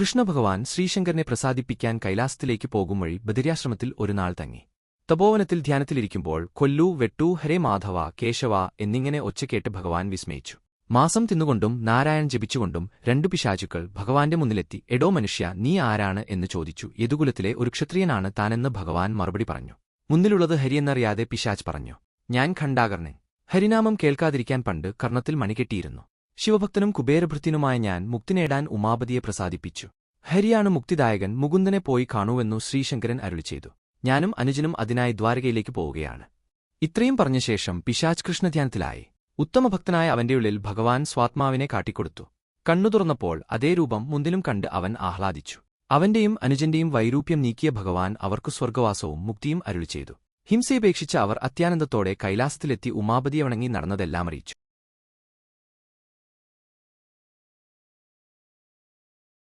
കൃഷ്ണഭഗവാൻ ശ്രീശങ്കരനെ പ്രസാദിപ്പിക്കാൻ കൈലാസത്തിലേക്ക് പോകും വഴി ബദിര്യാശ്രമത്തിൽ ഒരു നാൾ തങ്ങി. തപോവനത്തിൽ ധ്യാനത്തിലിരിക്കുമ്പോൾ കൊല്ലു വെട്ടു ഹരേ മാധവ കേശവ എന്നിങ്ങനെ ഒച്ചക്കേട്ട് ഭഗവാൻ വിസ്മയിച്ചു. മാസം തിന്നുകൊണ്ടും നാരായൺ ജപിച്ചുകൊണ്ടും രണ്ടു പിശാചുക്കൾ ഭഗവാന്റെ മുന്നിലെത്തി എടോ മനുഷ്യ നീ ആരാണ്? എന്ന് ചോദിച്ചു. യദുകുലത്തിലെ ഒരു ക്ഷത്രിയനാണ് താനെന്ന് ഭഗവാൻ മറുപടി പറഞ്ഞു. മുന്നിലുള്ളത് ഹരിയെന്നറിയാതെ പിശാച് പറഞ്ഞു ഞാൻ ഖണ്ഡാകർണൻ ഹരിനാമം കേൾക്കാതിരിക്കാൻ പണ്ട് കർണത്തിൽ മണികെട്ടിയിരുന്നു. ശിവഭക്തനും കുബേരഭൃത്തിനുമായ ഞാൻ മുക്തി നേടാൻ ഉമാപതിയെ പ്രസാദിപ്പിച്ചു. ഹരിയാണ് മുക്തിദായകൻ മുകുന്ദനെ പോയി കാണൂവെന്നു ശ്രീശങ്കരൻ അരുളി ചെയ്തു ഞാനും അനുജനും അതിനായി ദ്വാരകയിലേക്ക് പോവുകയാണ്. ഇത്രയും പറഞ്ഞ ശേഷം പിശാജ് കൃഷ്ണധ്യാനത്തിലായി. ഉത്തമഭക്തനായ അവന്റെ ഉള്ളിൽ ഭഗവാൻ സ്വാത്മാവിനെ കാട്ടിക്കൊടുത്തു. കണ്ണു തുറന്നപ്പോൾ അതേ രൂപം മുന്തിലും കണ്ട് അവൻ ആഹ്ലാദിച്ചു. അവന്റെയും അനുജന്റെയും വൈരൂപ്യം നീക്കിയ ഭഗവാൻ അവർക്കു സ്വർഗവാസവും മുക്തിയും അരുളി ചെയ്തു ഹിംസയപേക്ഷിച്ച അവർ അത്യാനന്ദത്തോടെ കൈലാസത്തിലെത്തി ഉമാപതിയെ വണങ്ങി നടന്നതെല്ലാം അറിയിച്ചു.